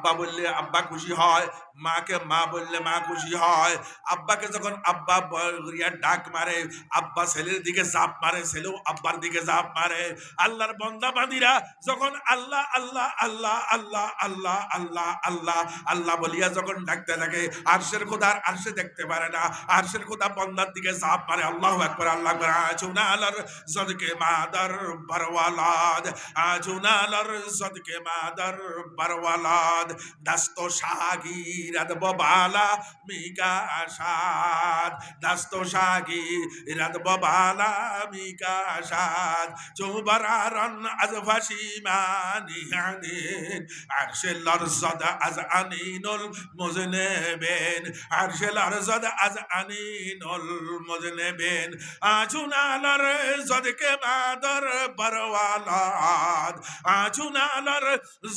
আব্বা বললে, আব্বা খুশি হয়, মাকে মা বললে মা খুশি হয়। আব্বাকে যখন আব্বা বলিয়া ডাক মারে, আব্বা ছেলের দিকে জাপ মারে, ছেলেও আব্বার দিকে জাপ মারে। আল্লাহর বন্দা বান্দিরা যখন আল্লাহ আল্লাহ আল্লাহ আল্লাহ আল্লাহ আল্লাহ আল্লাহ আল্লাহ বলিয়া যখন ডাকতে থাকে, আরশের খোদার আরশে দেখতে পারে না। আরশের খোদা বন্দার দিকে জাপ মারে, আল্লাহ একবার আল্লাহ করে আচুনালার সদকে মাদার বারওয়ালাদ আচুনালার সদকে মাদার বারওয়ালাদ। দাস্ত শাগিরাদ ববালা মিকা আসাদ। দাস্ত শাগিরাদ ববালা মিকা আসাদ। চৌবারারন আজ ফাসিমানি হানিন আরশে লরজদ আজ আনিনুল মুজনেবেন। আরশে লরজদ আজ আনিনুল মুজনেবেন। আচুনালার জদকে মাদর বরওয়ালাদ। আচুনালার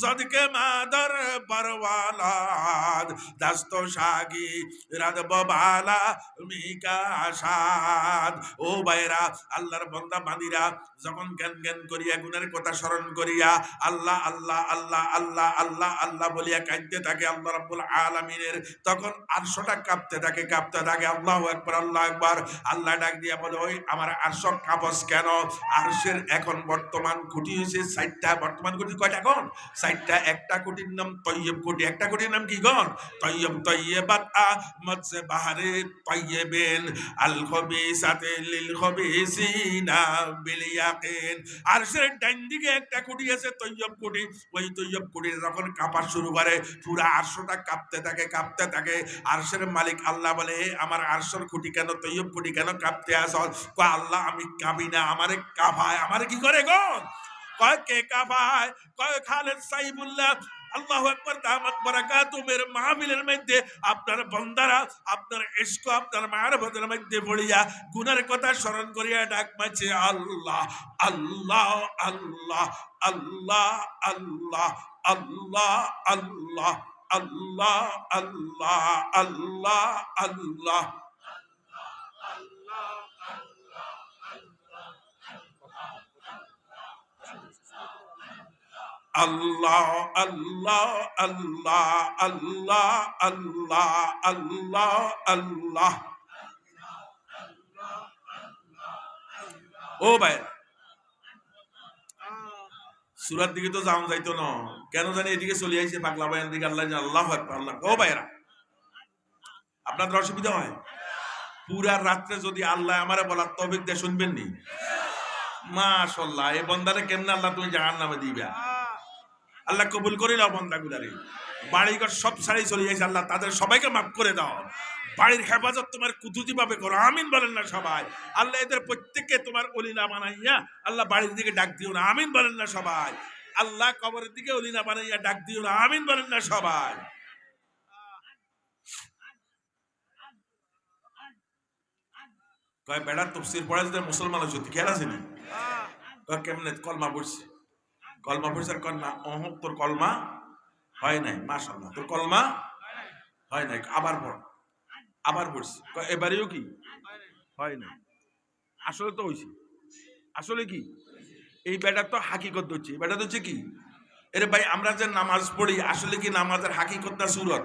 জদকে মাদর বরওয়ালাদ দাস্ত শাগি রাদ ববালা মিকা আসাদ ও বাইরা আল্লাহর বন্দা বান্দিরা, যখন জ্ঞান জ্ঞান করিয়া গুণের কথা স্মরণ করিয়া আল্লাহ আল্লাহ আল্লাহ আল্লাহ আল্লাহ আল্লাহ বলিয়া কাঁদতে থাকে আল্লাহ রাব্বুল আলামিনের, তখন আটশোটা কাঁপতে থাকে কাঁপতে থাকে, আল্লাহ একবার আল্লাহ একবার আল্লাহ ডাক দিয়া বলে, ওই আমার আটশো কাপস কেন? আরশের এখন বর্তমান কোটি হয়েছে ষাটটা বর্তমান কোটি কয়টা এখন? ষাটটা একটা কোটির নাম তৈয়ব কোটি একটা কোটির নাম কি গন তৈয়ব তৈয়বাত আ মৎসে বাহারে তৈয়বেন আল খবিসাতে লিল খবিসিনা বিল ইয়াকিন। আরশের ডান দিকে একটা কোটি আছে তৈয়ব কোটি ওই তৈয়ব কোটি যখন কাঁপা শুরু করে পুরা আরশোটা কাঁপতে থাকে কাঁপতে থাকে। আরশের মালিক আল্লাহ বলে "এ, আমার আরশের খুঁটি কেন তৈয়ব কোটি কেন কাঁপতে আস? কয় আল্লাহ আমি কাঁপি না আমারে কাঁপায়। আমারে কি করে গো কয় কে কাঁপায়? কয় খালেদ সাইবুল্লাহ আল্লাহ একবার দামাত বারাকাতুমের মাহফিলের মধ্যে আপনার বন্দারা আপনার ইশক আপনার মায়ের বদলের মধ্যে পড়িয়া গুনার কথা স্মরণ করিয়া ডাক মাছে আল্লাহ আল্লাহ আল্লাহ আল্লাহ আল্লাহ আল্লাহ আল্লাহ আল্লাহ আল্লাহ আল্লাহ আল্লাহ আল্লাহ আল্লাহ আল্লাহ আল্লাহ আল্লাহ আল্লাহ আল্লাহ। ও ভাই, সুরার দিকে তো যাওয়া যাইতো না। কেন জানি এদিকে চলে আইছে পাগলা ভাইয়ের দিকে আল্লাহ আল্লাহ আল্লাহ। ও ভাইরা আপনাদের অসুবিধা হয়? পুরা রাত্রে যদি আল্লাহ আমারে বলার দিয়ে, শুনবেন নি? মাশাল্লাহ এই বন্দারে কেমনে আল্লাহ তুমি জাহান নামে দিবা? আল্লাহ কবুল করে নাও বন্দাগুলারে। বাড়িঘর সব ছাড়াই চলে যাইছে আল্লাহ, তাদের সবাইকে মাফ করে দাও। বাড়ির হেফাজত তোমার কুতুতি ভাবে করো, আমিন বলেন না সবাই। আল্লাহ এদের প্রত্যেককে তোমার অলিনা বানাইয়া আল্লাহ বাড়ির দিকে ডাক দিও না, আমিন বলেন না সবাই। আল্লাহ কবরের দিকে অলিনা বানাইয়া ডাক দিও না, আমিন বলেন না সবাই। কয়, বেড়ার তফসির পড়া যদি মুসলমান হচ্ছে খেয়াল আছে নি কেমনে কলমা পড়ছে? কলমা আর কয় না অহ, তোর কলমা হয় নাই মাশাল্লাহ তোর কলমা হয় নাই, আবার পড়, আবার পড়ছি এবারেও কি? হয় নাই। আসলে তো হয়েছে আসলে কি? এই বেটা তো হাকিকত হচ্ছে এই বেটা হচ্ছে কি? এরে ভাই, আমরা যে নামাজ পড়ি, আসলে কি নামাজের হাকিকত না সুরত?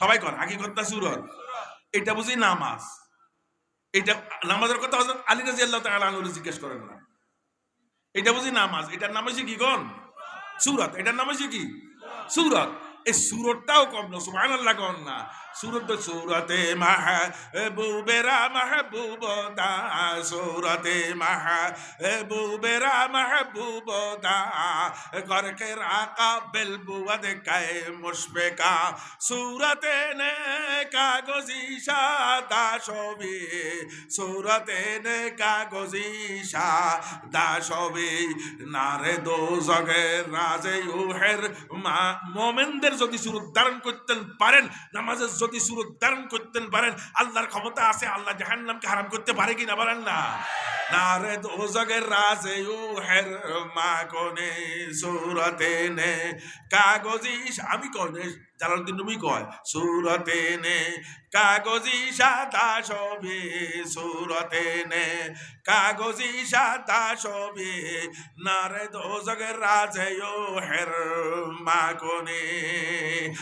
সবাই কর, হাকিকত না সুরত? এটা বুঝি নামাজ। এটা, নামাজের কথা হজরত আলী রাজি আল্লাহ জিজ্ঞেস করেন না। এটা বুঝি নামাজ এটার নাম হচ্ছে কি গন সুরত এটার নাম হচ্ছে কি? সুরত। এই সুরতটাও কম না, সুবহানাল্লাহ কম না। সুরত সুরতে মাহবুবেরা মাহবুব দা সুরতে মাহবুবেরা মাহবুব দা করকে রাকা বেলবুয়াদ কায়ে মুশফিকা। সুরতে নে কাগজি সাদা ছবি, সুরতে নে কাগজি সাদা ছবি। নারে দো জগের রাজে উহের মা মোমেনদের যদি সুরত করতেন পারেন, নামাজের যদি সুরত করতেন পারেন, আল্লাহর ক্ষমতা আছে, আল্লাহ জাহান নামকে হারাম করতে পারে কি না পারেন না? নারে দোজগের রাজে রাজে হের মা কোনে সুরতে নে কাগজিস আমি কনে জালালউদ্দিন রুমি কয়, সুরতে নে, কাগজি সাদা ছবি সুরতে নে, কাগজি সাদা ছবি নারে দোজগের রাজে ও হের মা কোনে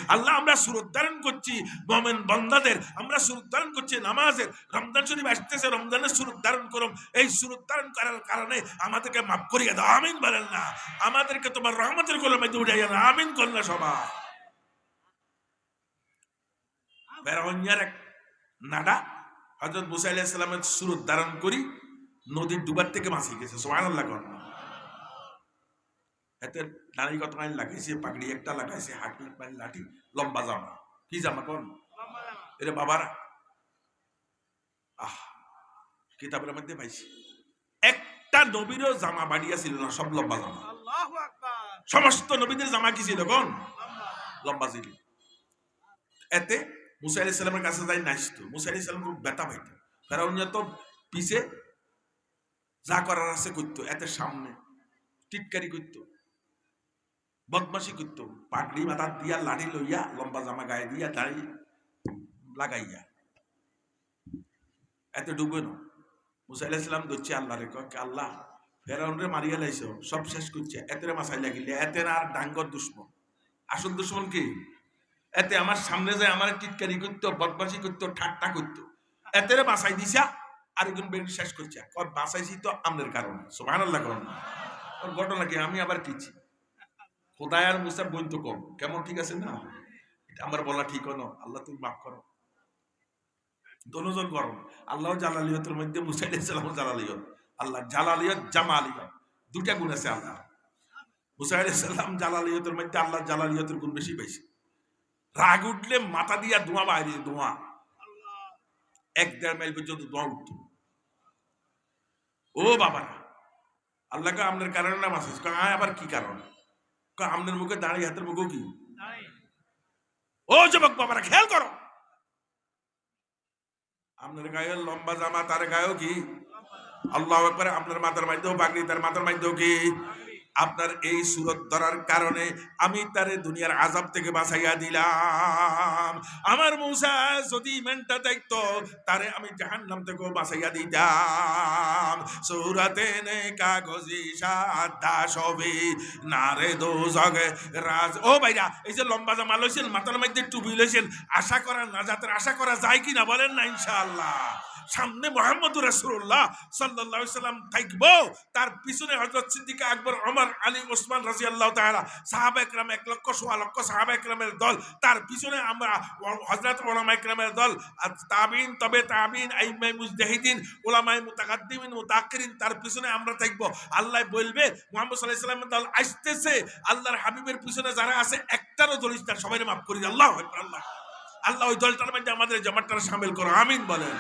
আল্লাহ, আমরা সুরত ধারণ করছি মোমেন বন্দাদের, আমরা সুরত ধারণ করছি নামাজের। রমজান শরীফ আসতেছে, রমজানের সুরত ধারণ করুন। এই সুরত ধারণ করার কারণে আমাদেরকে মাফ করিয়া দাও। আমিন বলেন না। আমাদেরকে তোমার রহমতের কলমে না আমিন করলে সবাই। বেরোঞ্জার এক নাডা হজরত মুসা আলাহ সাল্লামের সুরত ধারণ করি নদীর ডুবার থেকে মাছি গেছে সোহান আল্লাহ কর। এতে নারী কত মাইল লাগাইছে পাগড়ি একটা লাগাইছে হাট মাইল লাঠি লম্বা জামা। কি জামা কোন এরে বাবারা। আহ কিতাবের মধ্যে পাইছি। একটা নবীরও জামা বাড়িয়া ছিল না সব লম্বা জামা। সমস্ত নবীদের জামা কি ছিল কোন? লম্বা ছিল। এতে মুসা আলি সাল্লামের কাছে যাই নাচতো মুসা আলি সাল্লাম খুব ব্যথা পাইত। ফেরাউন তো পিছে যা করার আছে করতো এতে সামনে টিটকারি করতো বদমাসি করতো পাগড়ি মাথা দিয়া লাঠি লইয়া লম্বা জামা গায়ে দিয়া দাঁড়িয়ে লাগাইয়া। এতে ডুবে না। মুসা আলাহ সাল্লাম ধরছে আল্লাহ রে কয়, আল্লাহ ফেরাউন রে মারিয়া লাইছো সব শেষ করছে এতে মাসাই লাগিলে এতে আর ডাঙ্গর দুশ্মন। আসল দুশ্মন কি? এতে আমার সামনে যায়, আমার টিটকারি করতো বদমাসি করতো, ঠাট্টা করতো। এতে বাসাই দিছা, আর একজন বের শেষ করছে। কয় বাসাইছি তো আমাদের কারণে সোহান আল্লাহ কারণ ওর ঘটনা কি, আমি আবার কিছি খোদায় আর মুসার বই তো কম। কেমন ঠিক আছে না? এটা আমার বলা ঠিক হলো। আল্লাহ তুমি মাফ করো। দনোজন গরম আল্লাহ জালালিয়তের মধ্যে মুসা আলাইসালাম জালালিয়ত। আল্লাহ জালালিয়ত জামালিয়ত। দুটা গুণ আছে আল্লাহ মুসা আলাইসাল্লাম জালালিয়তের মধ্যে আল্লাহ জালালিয়তের গুণ বেশি পাইছে। রাগ উঠলে মাথা দিয়া ধোঁয়া বাইরে ধোঁয়া। এক দেড় মাইল পর্যন্ত ধোঁয়া উঠত। ও বাবারা আল্লাহকে আপনার কারণে নাম আছে কয়, আবার কি কারণ? আপনার মুখে দাঁড়িয়ে হাতের মুখেও কি? ও যুবক বাবারা খেয়াল করো। আপনার গায়ে লম্বা জামা তার গায়েও কি? আল্লাহ আপনার মাথার মধ্যেও পাগড়ি তার মাথার মধ্যেও কি? আপনার এই সুরত ধরার কারণে আমি তারে দুনিয়ার আজাব থেকে বাঁচাইয়া দিলাম। আমার মৌসা যদি ইমেনটা দেখতো তারে আমি জাহান নাম থেকেও বাঁচাইয়া দিতাম। সৌরাতে নে কাগজি সাদা সবে নারে দো জগে রাজ ও ভাইরা, এই যে লম্বা জামা লইছেন, মাথার মধ্যে টুপি লইছেন, আশা করা নাজাতের আশা করা যায় কিনা বলেন না ইনশাআল্লাহ। সামনে মোহাম্মদ রাসূলুল্লাহ সাল্লাল্লাহু আলাইহি সাল্লাম থাকব। তার পিছনে হযরত সিদ্দিক আকবর, ওমর, আলী, ওসমান রাদিয়াল্লাহু তাআলা, সাহাবা একরাম এক লক্ষ, সোয়া লক্ষ সাহাবা একরামের দল। তার পিছনে আমরা হযরত ওলামা একরামের দল তাবিন, তবে তাবিন আইমাই মুজতাহিদিন ওলামাই মুতাকাদ্দিমিন মুতাআখিরিন তার পিছনে আমরা থাকব। আল্লাহ বলবে, মুহাম্মদ আলাইহি সাল্লামের দল আসতেছে। আল্লাহর হাবিবের পিছনে যারা আছে, একটারও দল ইস্তার সবাই মাফ করি। আল্লাহু আল্লাহ। আল্লাহ ওই দলটার মধ্যে আমাদের জামাতটা সামিল করো। আমিন বলেন।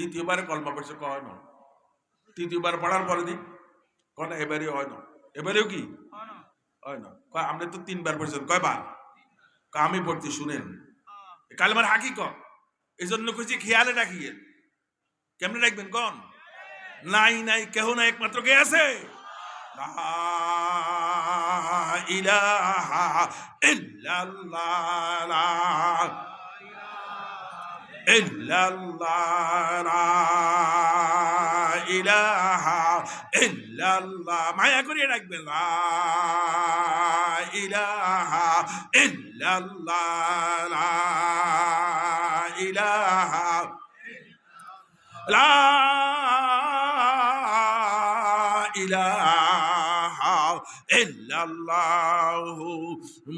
দ্বিতীয়বার কলমা পড়ছে কয় না। তৃতীয়বার পড়ার পরে দিন কয় এবারে হয় না। এবারেও কি? হয় না। কয় আপনি তো তিনবার পড়ছেন কয়বার কয় আমি পড়তে শুনেন। কালমার হাকি ক এই জন্য কইছি খেয়ালে রাখিয়েন। কেমনে রাখবেন কন? নাই নাই কেহ না একমাত্র কে আছে? লা ইলাহা ইল্লাল্লাহ। লা ইল্লাল্লাহ লা ইলাহা ইল্লাল্লাহ মায়া করিয়ে রাখবেন লা ইলাহা ইল্লাল্লাহ লা ইলাহা লা ইলাহা ইল্লাল্লাহু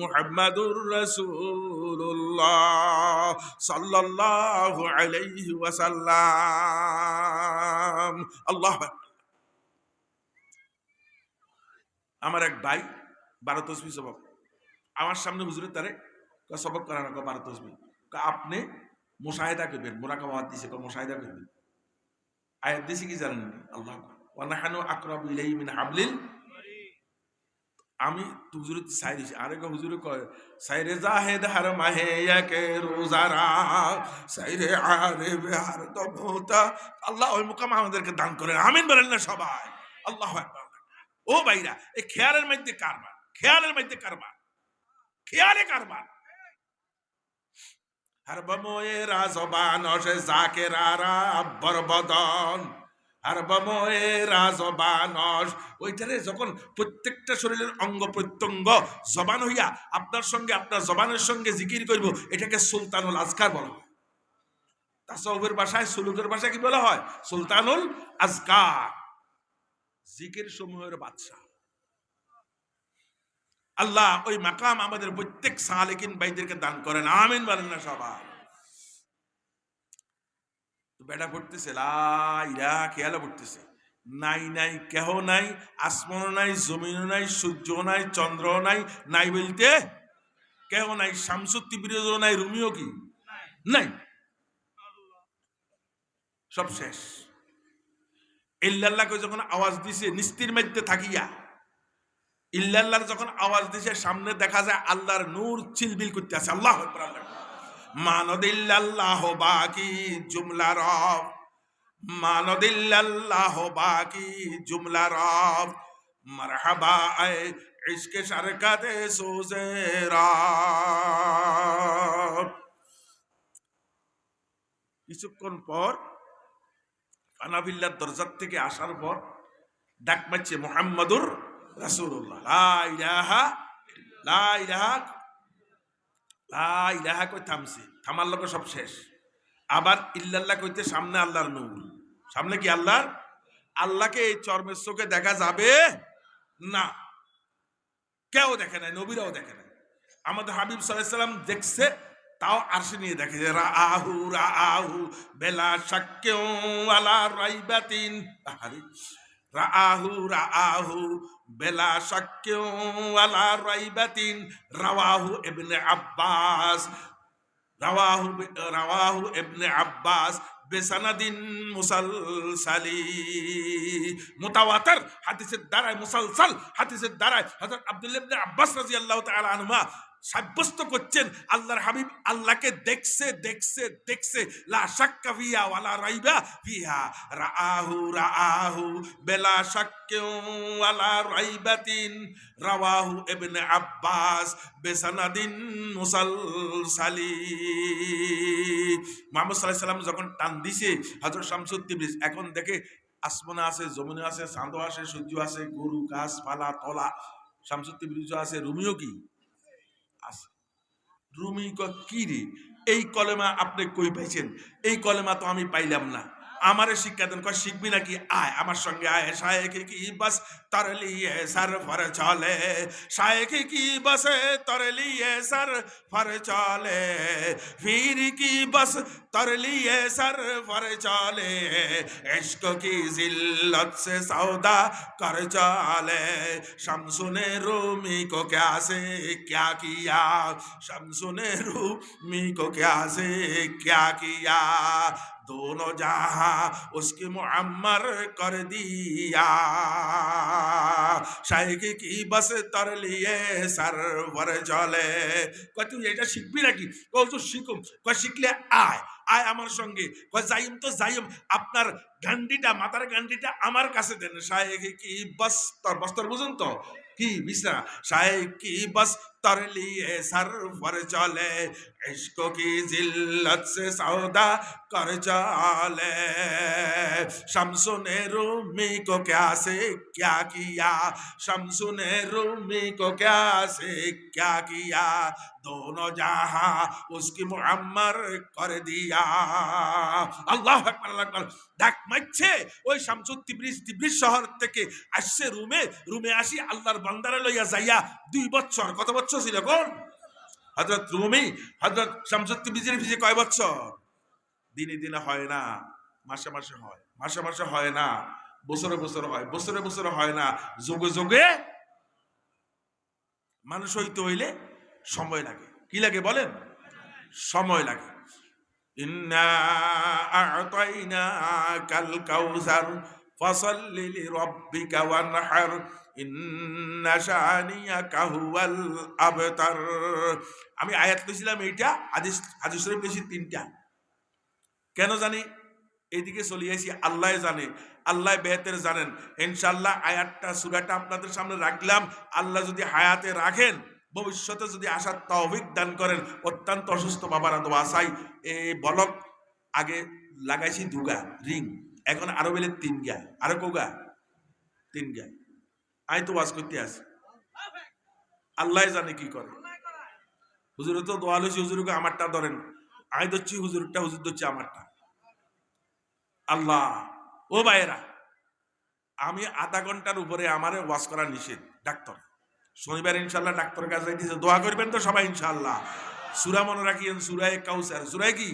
মুহাম্মাদুর রাসূলুল্লাহ সাল্লাল্লাহু আলাইহি ওয়াসাল্লাম। আল্লাহ আমার এক ভাই বারো তসবি সবক। আমার সামনে হুজুরে তারে সবক করানো কয় বারো তসবি। আপনি মোশাহেদা করবেন মোরাকাবাদ দিছে, কয় মোশাহেদা করবেন। আয়াত দিছে কি জানেন আল্লাহ ওয়ানাহানু আকরাবু ইলাইহি মিন হাবলিল আমি হুজুরে সাই দিছি। আরে গো হুজুরে কয় সাইরে জাহেদ হার মাহে ইয়াকে রোজারা সাইরে আরে বিহার দমতা আল্লাহ ওই মুকাম আমাদেরকে দান করেন। আমিন বলেন না সবাই। আল্লাহু ও ভাইরা, এই খেয়ালের মধ্যে কারবার খেয়ালের মধ্যে কারবার খেয়ালে কারবার হার বময়ে রাজবান অসে জাকেরারা বরবদন আর বময়ে রাজবানস। ওইটারে যখন প্রত্যেকটা শরীরের অঙ্গ প্রত্যঙ্গ জবান হইয়া আপনার সঙ্গে আপনার জবানের সঙ্গে জিকির করব, এটাকে সুলতানুল আজকার বলা হয়। তাসবের ভাষায়, সুলুকের ভাষায় কি বলা হয়? সুলতানুল আজকার। জিকির সমূহের বাদশাহ। আল্লাহ ওই মাকাম আমাদের প্রত্যেক সালেকিন ভাইদেরকে দান করেন। আমিন বলেন না সবাই। তো বেটা পড়তেছে লাইরা খেয়ালা পড়তেছে। নাই নাই, কেহ নাই আসমান নাই জমিন নাই সূর্য নাই চন্দ্র নাই নাই বলতে কেহ নাই শামসুত্তি বিরোধ নাই, রুমিও কি? নাই। সব শেষ। ইল্লাল্লাহকে যখন আওয়াজ দিছে, নিস্তির মধ্যে থাকিয়া ইল্লাল্লাহর যখন আওয়াজ দিছে, সামনে দেখা যায় আল্লাহর নূর চিলবিল করতে আছে। আল্লাহ। মানদিল্লাহ বাকি জুমলা রব মানদিল্লাহ বাকি জুমলা রব। মারহাবা আয় ইশকে শরকতে সোজে রব। কিছুক্ষণ পর আনাবিল্লার দরজার থেকে আসার পর ডাক মারছে মোহাম্মদুর রাসূলুল্লাহ। লা ইলাহা লা ইলাহা লা ইলাহা কই থামছে। থামার লোক সব শেষ। আবার ইল্লাল্লাহ কইতে সামনে আল্লাহর নূর। সামনে কি আল্লাহর? আল্লাহকে এই চর্মের চোখে দেখা যাবে? না। কেউ দেখে নাই, নবীরাও দেখে নাই। আমাদের হাবিব সাল্লাম দেখছে, তাও আরশে নিয়ে দেখে যে, রাহু রাহু, বেলা শাক্কেও আলা রাইবাতিন। রাহু রাহু বেলা শাক্কেও রাইবাতিন, রাওয়াহু ইবনে আব্বাস, রাওয়াহু রাওয়াহু ইবনে আব্বাস বেসানাদিন মুসালসালি। মুতাওয়াতার হাদিসের দ্বারায়, মুসালসাল হাদিসের দ্বারায় হযরত আব্দুল্লাহ ইবনে আব্বাস রাদিয়াল্লাহু তাআলা আনহুমা সাব্যস্ত করছেন, আল্লাহর হাবিব আল্লাহকে দেখছে দেখছে দেখছে। লা শাক্কা ফিহা ওয়ালা রাইবা ফিহা। রাআহু রাআহু, বেলা ওয়ালা রাইবাতিন। রাওয়াহু ইবনে আব্বাস মুসালসালি। মুহাম্মদ সাল্লাল্লাহু যখন টান দিছে, হযরত শামসুদ্দিন এখন দেখে আসমানে আছে, জমিনে আছে, চাঁদও আছে, সূর্য আছে, গরু, গাছপালা, তলা। শামসুদ্দিন আছে, রুমিও কি? রুমি রে? এই কলেমা আপনি কই পাইছেন? এই কলেমা তো আমি পাইলাম না। আমারে শিক্ষা দেন। কয়, শিখবি নাকি? আয়, আমার সঙ্গে আয়। সায় কি বাস। তর লিয়ে সর ফর চলে শায়েকে কি বসে তর লিয়ে সর ফর চলে ফির কি বস তর লিয়ে সর ফর চলে इश्क की जिल्लत से सौदा कर चले शमसु ने रूमी को क्या से क्या किया शमसु ने रूमी को क्या से क्या किया दोनों जहां उसकी मुअम्मर कर दिया শাইখ কি বস তর লিয়ে সরবর চলে কয়, তুই এটা শিখবি নাকি? কয়, তো শিখুম। কয়, শিখলে আয় আয় আমার সঙ্গে। কয়, যাইম তো যাইম, আপনার গান্ডিটা মাথার গান্ডিটা আমার কাছে দেন। শাইখ কি বস্তর বস্তর বুঝুন তো। কি, বিছনা? শাইখ কি বস্তর লিয়ে সরবর চলে इश्क की जिल्लत से सौदा कर चले शमसु ने रूमी को क्या से क्या किया शमसु ने रूमी को क्या से क्या किया दोनों जहां उसकी मुअम्मर कर दिया আল্লাহ আকবার আল্লাহ আকবার ডাক মারছে ওই শামসুদ তিব্রিজ তিব্রিজ শহর থেকে আসছে রুমে রুমে আসি আল্লাহর বান্দারে লইয়া যাইয়া দুই বছর কত বছর ছিল কোন হজরত রুমি হজরত শামসুদ্দি বিজির ভিজে কয় বছর? দিনে দিনে হয় না, মাসে মাসে হয়, মাসে মাসে হয় না, বছরে বছরে হয়, বছরে বছরে হয় না, যোগে যোগে মানুষ হইতে হইলে সময় লাগে। কি লাগে বলেন? সময় লাগে। ইন্না কাল কাউসার ফসল্লি লিরাব্বিকা ওয়ানহার। আমি আয়াত লইছিলাম এইটা, হাদিস হাদিস শরীফ তিনটা। কেন জানি? এইদিকে চলে আসি আল্লাহ জানে, আল্লাহ বেহতের জানেন। ইনশাল্লাহ আয়াতটা, সুরাটা আপনাদের সামনে রাখলাম। আল্লাহ যদি হায়াতে রাখেন, ভবিষ্যতে যদি আসার তৌফিক দান করেন, অত্যন্ত অসুস্থ বাবার দোয়া চাই এই বলক, আগে লাগাইছি দুগা, রিং। এখন আরও বেলে তিন গা আরও কোগা? তিন গা আই তো ওয়াজ করতে আছি। আল্লাহ জানে কি করে। হুজুর তো দোয়া লইছি, হুজুরকে আমারটা ধরেন। আই ধরছি, হুজুরটা, হুজুর ধরছি আমারটা। আল্লাহ, ও ভাইয়েরা, আমি আধা ঘণ্টার উপরে আমারে ওয়াজ করা নিষেধ, ডাক্তার। শনিবার ইনশাল্লাহ ডাক্তারের কাছে দোয়া করবেন তো সবাই ইনশাল্লাহ সুরা মনে রাখিয়েন সুরায় কাউসার সুরায় কি?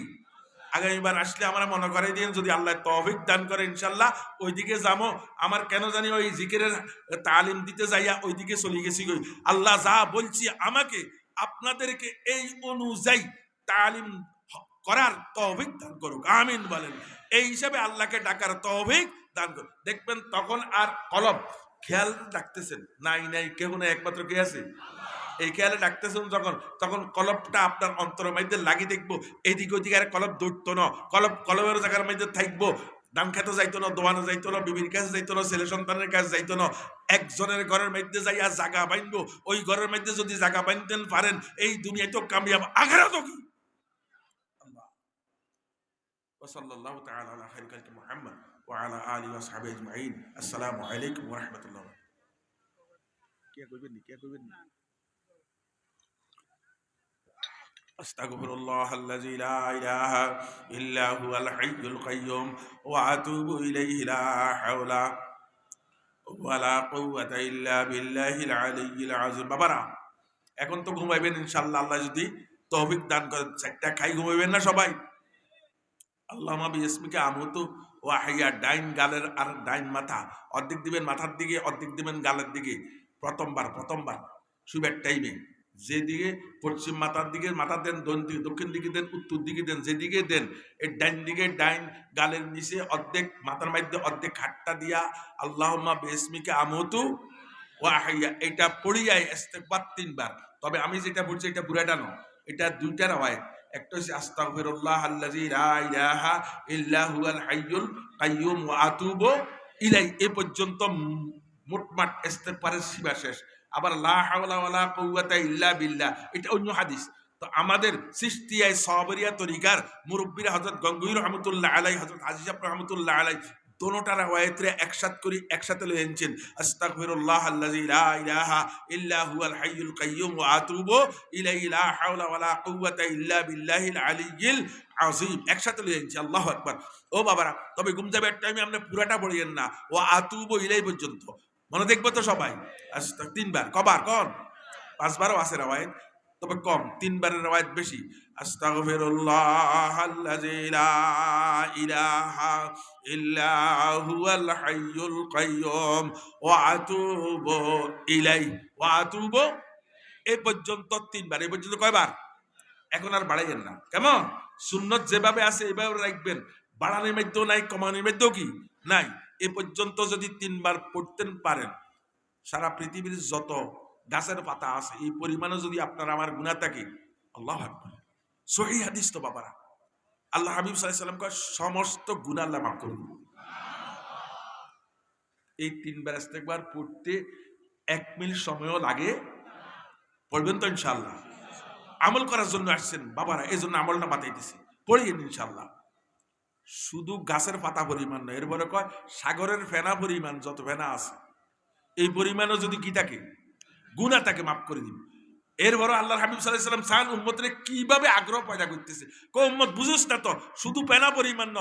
আগামীবার আসলে আমরা মনে করে দিন যদি আল্লাহ তৌফিক দান করে ইনশাল্লাহ ওইদিকে যাব আমার কেন জানি ওই জিকিরের তালিম দিতে যাইয়া ওইদিকে চলে গেছি গই। আল্লাহ যা বলছি আমাকে, আপনাদেরকে এই অনুযায়ী তালিম করার তহবিক দান করুক। আমিন বলেন। এই হিসাবে আল্লাহকে ডাকার তহবিক দান করুক। দেখবেন তখন আর কলম খেয়াল রাখতেছেন, নাই নাই কেউ না একমাত্র কে আছে? এই খেয়ালে ডাকতেছেন যখন তখন কলপটা আপনার অন্তরের মধ্যে লাগি দেখবো এদিক ওদিকে আর কলপ দৌড়তো না কলপ কলমের জায়গার মধ্যে থাকবো ধান খেতে যাইতো না দোয়ানো যাইতো না বিবির কাছে যাইতো না ছেলে সন্তানের কাছে যাইতো না একজনের ঘরের মধ্যে যাইয়া জাগা বাইনবো ওই ঘরের মধ্যে যদি জাগা বাইনতেন পারেন এই দুনিয়ায় তো কামিয়াব আঘারা তো কি আল্লাহ وصلى الله تعالى على خير خلق محمد وعلى آله وصحبه أجمعين السلام عليكم ورحمة الله কে أستغفر الله الذي لا إله إلا هو الحي القيوم وأتوب إليه لا حول ولا قوة إلا بالله العلي العظيم বাবারা, এখন তো ঘুমাইবেন ইনশাআল্লাহ, আল্লাহ যদি তহবিক দান করেন, চারটা খাই ঘুমাইবেন না সবাই? আল্লাহ মাবি ইসমিকে আমতো ওয়াহিয়া, ডাইন গালের আর ডাইন মাথা, অর্ধেক দিবেন মাথার দিকে, অর্ধেক দিবেন গালের দিকে, প্রথমবার প্রথমবার সুবের টাইমে। যেদিকে পশ্চিম মাথার দিকে মাথা দেন দিকে, দক্ষিণ দিকে দেন, উত্তর দিকে দেন, যেদিকে দেন, এই ডাইন দিকে ডাইন, গালের নিচে অর্ধেক, মাথার মধ্যে অর্ধেক খাট্টা দিয়া আল্লাহ বেসমিকে আমতু ওয়াহিয়া এটা পড়িয়াই ইস্তেকবার তিনবার। তবে আমি যেটা বলছি এটা বুড়াটা নয় এটা দুইটা রাওয়ায় একটা হচ্ছে, আস্তাগফিরুল্লাহ আল্লাযী লা ইলাহা ইল্লা হুয়াল হাইয়ুল কাইয়্যুম ওয়া ইলাই এ পর্যন্ত মোটমাট ইস্তেগফারের সীমা শেষ। আবার ইল্লা বিল্লাহ। এটা অন্য হাদিস। তো আমাদের সৃষ্টিয়ায় সবরিয়া তরিকার মুরব্বীরা হযরত গঙ্গুই রহমতুল্লাহ আলাই হযরত আজিজ রহমতুল্লাহ আলাই দোনোটা একসাথ করি, একসাথে লয়ে এনেছেন। লা ইলাহা ইল্লা হুয়াল হাইয়ুল ওয়া আতুবু ইলাইহি। লা হাওলা ওয়ালা কুওয়াতা ইল্লা বিল্লাহিল আলিয়্যিল একসাথে লয়ে আল্লাহু আকবার। ও বাবারা, তবে ঘুম যাবার টাইমে আপনি পুরাটা পড়িয়েন না। ও আতুবু ইলাই পর্যন্ত। মনে দেখব তো সবাই? তিনবার। কবার? কোন? পাঁচবারও আছে রাওয়ায়াত। তবে কম, তিনবারের রাওয়ায়াত বেশি। আস্তাগফিরুল্লাহ আল্লাযী লা ইলাহা ইল্লা হুয়াল হাইয়ুল কাইয়্যুম ওয়া আতুবু ওয়া আতুবু? এই পর্যন্ত তিনবার। এই পর্যন্ত কয়বার? এখন আর বাড়াইয়েন না। কেমন? সুন্নত যেভাবে আছে, এভাবে রাখবেন। বাড়ানোর মধ্যেও নাই, কমানোর মধ্যেও কি? নাই। এ পর্যন্ত যদি তিনবার পড়তেন পারেন। সারা পৃথিবীর যত গাছের পাতা আছে, এই পরিমাণে যদি আপনার আমার গুণা থাকে, আল্লাহ আকবার। সহি হাদিস তো বাবারা। আল্লাহ হাবিব সাল্লাম কয় সমস্ত গুণা আল্লাহ মাফ করুন এই তিনবার একবার পড়তে এক মিনিট সময়ও লাগে। পড়বেন তো ইনশাল্লাহ আমল করার জন্য আসছেন। বাবারা, এই জন্য আমলটা বাতাইতেছি। পড়িয়েন ইনশাল্লাহ শুধু গাছের পাতা পরিমাণ নয় এরপরে কয়, সাগরের ফেনা পরিমাণ, যত ফেনা আছে। এই পরিমাণও যদি কি থাকে, গুণা তাকে মাফ করে দিন এরপরও আল্লাহ হাবিব সাল্লাম সান উম্মতের কীভাবে আগ্রহ পয়দা করতেছে। কো উম্মত, বুঝোস না তো, শুধু পেনা পরিমাণ ন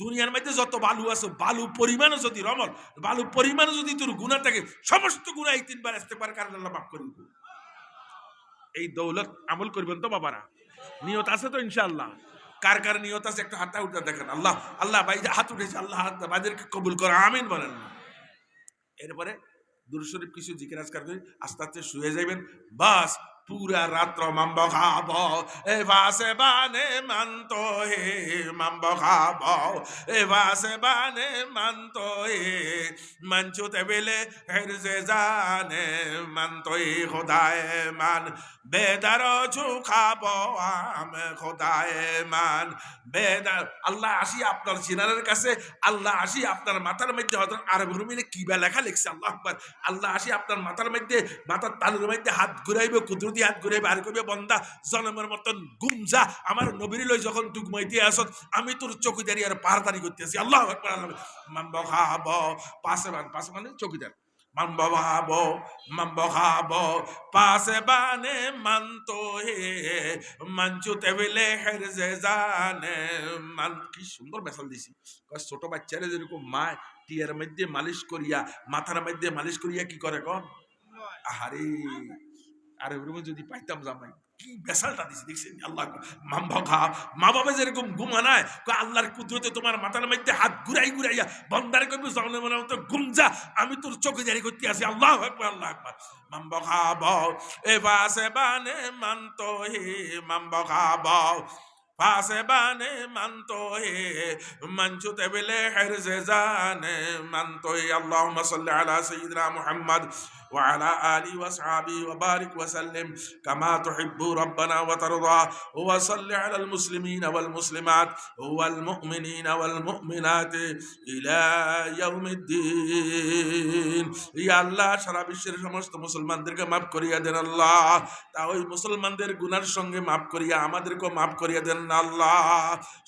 দুনিয়ার মধ্যে যত বালু আছে বালু পরিমাণও যদি রমল বালু পরিমাণও যদি তোর গুণা থাকে, সমস্ত গুণা এই তিনবার আসতে পারে, কারণ আল্লাহ মাফ করে দিব। এই দৌলত আমল করবেন তো বাবারা, নিয়ত আছে তো ইনশাআল্লাহ। কার কার নিয়ত আছে একটু হাতটা উঠে দেখেন। আল্লাহ আল্লাহ ভাই হাত উঠেছে, আল্লাহ হাত কবুল করে, আমিন বলেন। না এরপরে দুরু শরীফ কিছু জিকির আজকার করি, আস্তে আস্তে শুয়ে যাবেন বাস, পুরা রাত্র মাম্ব খাব, এ বাসে বানে মান্ত হে মাম্ব খাব, এ বাসে বানে মান্ত হে মঞ্চুতে বেলে হের যে জানে, মান্তই খোদায় মান। বেদারো খাব আম খোদায় মান। বেদার, আল্লাহ আসি আপনার চিনারের কাছে, আল্লাহ আসি আপনার মাথার মধ্যে হয়তো আরব রুমিনে কি বা লেখা লিখছে, আল্লাহ আকবার। আল্লাহ আসি আপনার মাথার মধ্যে, মাথার তালুর মধ্যে হাত ঘুরাইবে, কুদরতি হাত ঘুরাইবে, আর কইবে, বন্দা, জনমের মতন গুমজা আমার নবীর লই যখন তুই ঘুমাইতে আসত, আমি তোর চকিদারি আর পাহাড়দারি করতেছি আল্লাহ আকবার, আল্লাহ খাব পাশে মান পাশে মানে চকিদার। Mambo habo, mambo habo, পাশে বানে মানতো হে মানচুতে বিলে হেরজে জানে মান কি সুন্দর মেসাল দিছি ছোট বাচ্চারা যেরকম মা টিয়ার মধ্যে মালিশ করিয়া মাথার মধ্যে মালিশ করিয়া কি করে কন আহারে আরে ওরকম যদি পাইতাম জামাই কি বেসালটা দিছি? দেখছেন আল্লাহ মাম্বা খা মা বাবা যেরকম ঘুমানায় আল্লাহর কুদরতে তোমার মাথার মধ্যে হাত ঘুরাই ঘুরাইয়া বন্দারে কইবি জমনে মনে মতো আমি তোর চোখে জারি করতে আছি আল্লাহ আকবার আল্লাহ আকবার। মাম্বা খাব এ পাশে বানে মানতো হে মাম্বা খাব পাশে বানে মানতো হে মঞ্চুতে বিলে হেরজে জানে হে, আল্লাহুম্মা সাল্লি আলা সাইয়্যিদিনা মুহাম্মদ। وعلى آله وأصحابه وبارك وسلم كما تحب ربنا وترضى وصل على المسلمين والمسلمات والمؤمنين والمؤمنات إلى يوم الدين يا الله সারা বিশ্বের সমস্ত মুসলমানদেরকে মাফ করিয়া দেন আল্লাহ তা ওই মুসলমানদের গুনার সঙ্গে মাফ করিয়া আমাদেরকেও মাফ করিয়া দেন না আল্লাহ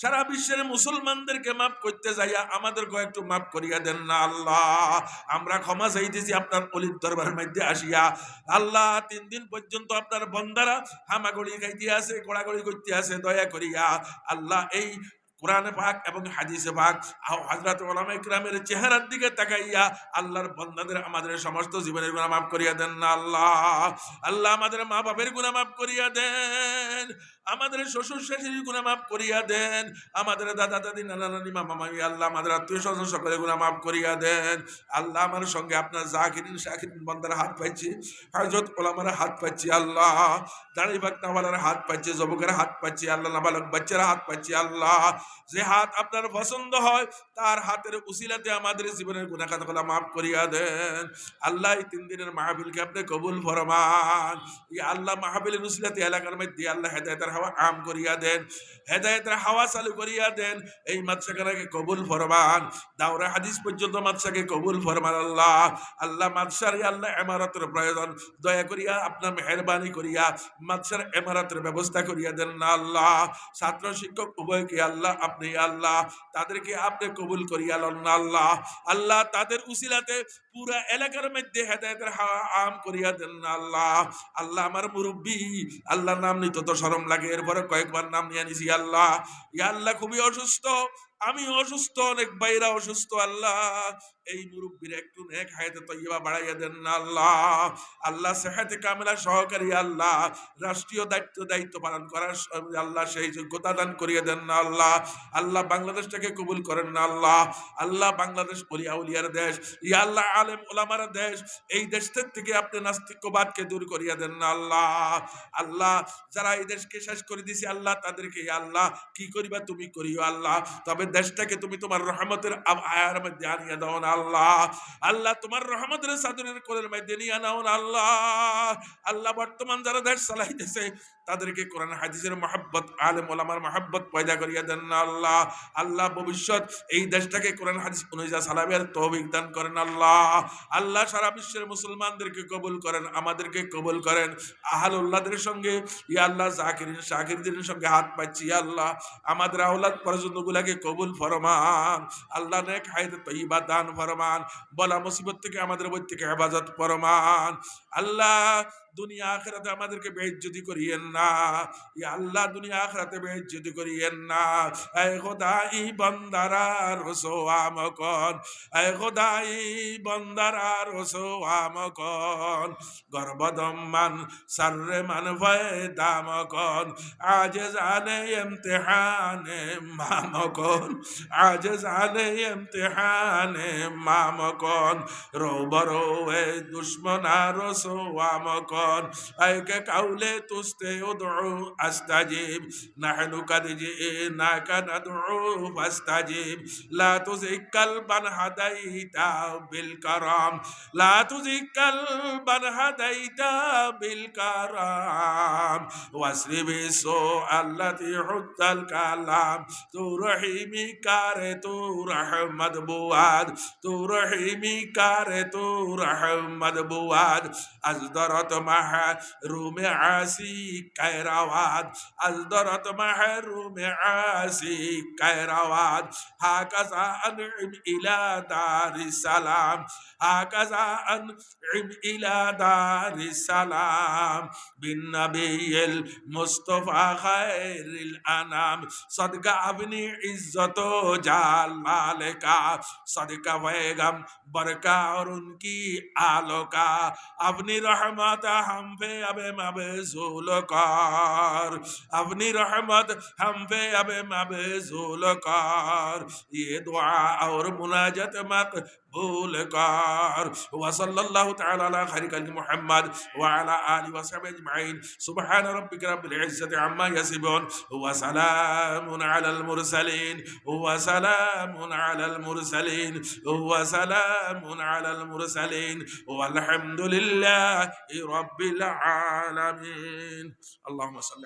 সারা বিশ্বের মুসলমানদেরকে মাফ করতে যাইয়া আমাদেরকেও একটু মাফ করিয়া দেন না আল্লাহ আমরা ক্ষমা চাইতেছি আপনার অলির দরবারের মধ্যে আসিয়া, আল্লাহ, তিন দিন পর্যন্ত আপনার বন্দারা হামাগড়ি খাইতে আছে গোড়াগড়ি করতে আছে, দয়া করিয়া আল্লাহ এই কোরআনে পাক এবং হাদিসে পাক হযরত ওলামা ইকরামের চেহারার দিকে তাকাইয়া আল্লাহর বন্দাদের আমাদের সমস্ত জীবনের গুনাহ মাফ করিয়া দেন না আল্লাহ। আল্লাহ আমাদের মা বাপের গুনাহ মাফ করিয়া দেন, আমাদের শ্বশুর শাশুড়ির গুনাহ মাফ করিয়া দেন, আমাদের দাদা দাদি নানা নানি মামা মামি আল্লাহ আমাদের আত্মীয় স্বজন সকলের গুনাহ মাফ করিয়া দেন। আল্লাহ আমার সঙ্গে আপনার জাকিরিন শাকিরিন বন্দার হাত পাইছি, হযরত ওলামার হাত পাচ্ছি আল্লাহ দাঁড়ি বাগনাওয়ালার হাত পাচ্ছি জবকের হাত পাচ্ছি আল্লাহ, নাবালক বাচ্চারা হাত পাচ্ছি আল্লাহ। যে হাত আপনার পছন্দ হয় তার হাতের উসিলাতে আমাদের জীবনের গুণা খাতাগুলা মাফ করিয়া দেন। আল্লাহ এই তিন দিনের মাহবিলকে আপনি কবুল ফরমান। এই আল্লাহ মাহবিলের উসিলাতে এলাকার মধ্যে আল্লাহ হেদায়তের হাওয়া আম করিয়া দেন, হেদায়তের হাওয়া চালু করিয়া দেন। এই মাদ্রাসাকে কবুল ফরমান, দাওরা হাদিস পর্যন্ত মাদ্রাসাকে কবুল ফরমান আল্লাহ। আল্লাহ মাদ্রাসার আল্লাহ এমারতের প্রয়োজন, দয়া করিয়া আপনার মেহরবানি করিয়া মাদ্রাসার এমারতের ব্যবস্থা করিয়া দেন না আল্লাহ। ছাত্র, শিক্ষক, উভয়কে আল্লাহ আপনি আল্লাহ। তাদেরকে আপনি কবুল করিয়া লন আল্লাহ। আল্লাহ তাদের উসিলাতে পুরা এলাকার মধ্যে হেদায়তের আম করিয়া দেন আল্লাহ। আল্লাহ আমার মুরব্বী আল্লাহ নাম নিত তো সরম লাগে, এরপরে কয়েকবার নাম নিয়ে নিছি আল্লাহ। ইয়া আল্লাহ, খুবই অসুস্থ। আমি অসুস্থ, অনেক বাইরা অসুস্থ, আল্লাহ। এই মুরব্বীর একটু নেক হায়াতে তৈবা বাড়াইয়া দেন না, আল্লাহ। আল্লাহ সেহাতে কামেলা সহকারী, আল্লাহ। রাষ্ট্রীয় দায়িত্ব দায়িত্ব পালন করার আল্লাহ সেই যোগ্যতা দান করিয়ে দেন না, আল্লাহ। আল্লাহ বাংলাদেশটাকে কবুল করেন না, আল্লাহ। আল্লাহ বাংলাদেশ অলিয়া উলিয়ার দেশ। ইয়া আল্লাহ আলেম ওলামার দেশ। এই দেশের থেকে আপনি নাস্তিক্যবাদকে দূর করিয়া দেন না, আল্লাহ। আল্লাহ, যারা এই দেশকে শেষ করে দিছে, আল্লাহ তাদেরকে, আল্লাহ, কি করিবা তুমি করিও, আল্লাহ। তবে দেশটাকে তুমি তোমার রহমতের আয়ার মধ্যে আনিয়ে দাও না আল্লাহ। আল্লাহ, তোমার রহমতের সাদরের কোলের মধ্যে নিয়ে নাও না আল্লাহ। আল্লাহ, বর্তমান যারা দেশ চালাইতেছে, তাদেরকে কোরআন, হাদিসের মহাব্বত, আলেম, ওলামার মহাব্বত পয়দা করিয়া দেন না আল্লাহ। আল্লাহ, ভবিষ্যৎ এই দেশটাকে কোরআন, হাদিস অনুযায়ী সালামের তৌফিক দান করেন আল্লাহ। আল্লাহ, সারা বিশ্বের মুসলমানদেরকে কবুল করেন, আমাদেরকে কবুল করেন। আহালুল্লাহদের সঙ্গে, ইয়া আল্লাহ, জাকিরিন, শাকিরদের সঙ্গে হাত পাচ্ছি, ইয়া আল্লাহ। আমাদের আওলাদ পর্যন্তগুলাকে কবুল ফরমান। আল্লাহ নেক হায়াতে তৈবা দান ফরমান। বলা মুসিবত থেকে আমাদের বই থেকে হেফাজত ফরমান। আল্লাহ দুনিয়া আখরাতে আমাদেরকে বেজ্জতি করিয়েন না। ইয়া আল্লাহ, দুনিয়া আখরাতে বেজ্জতি করিয়েন না। এ খোদা ই বন্দারা রসো আমকন এ খোদা ই বন্দারা রসো আমকন গর্বদম্মান মান মান ভয় দামকন আজ জানে ইমতিহানে মামকন আজ জানে ইমতিহানে মামকন রোবরো এ দুশ্মনা রসো আমকন دشمن رسوام کن ای که قول تست ادعو استجیب نحن قد جئناك ندعو فاستجیب لا تزغ قلبا هديت بالكرام لا تزغ قلبا هديت بالكرام واسرب السوء التي حط الكلام تو رحیمی کار تو رحمت بواد تو رحیمی کار تو رحمت بواد از درت মাহরুমে আসি কায়রাওয়াদ আল দরত মাহরুমে আসি কায়রাওয়াদ হাকাসা আন ইলা দারি সালাম হাকাসা আন ইলা দারি সালাম। বিন নবিয়েল মুস্তফা খায়রিল আনাম সদগা আপনি ইজ্জত জাল মালেকা, সদকা বেগম বরকা আর উনকি আলোকা। আপনি রহমতা हम पे अब मबजूल कर अपनी रहमत हम पे अब मबजूल कर ये दुआ और मुनाजत ভুলকার ওয়া সাল্লাল্লাহু তাআলা আলা খাইরি খালকি মুহাম্মদ ওয়া আলা আলি ওয়া সাহবিহি আজমাইন। সুবহান রাব্বিকা রাব্বিল ইজ্জাতি আম্মা ইয়াসিফুন। ওয়া সালামুন আলাল মুরসালিন। ওয়া সালামুন আলাল মুরসালিন। ওয়া সালামুন আলাল মুরসালিন। والحمد لله رب العالمين اللهم صل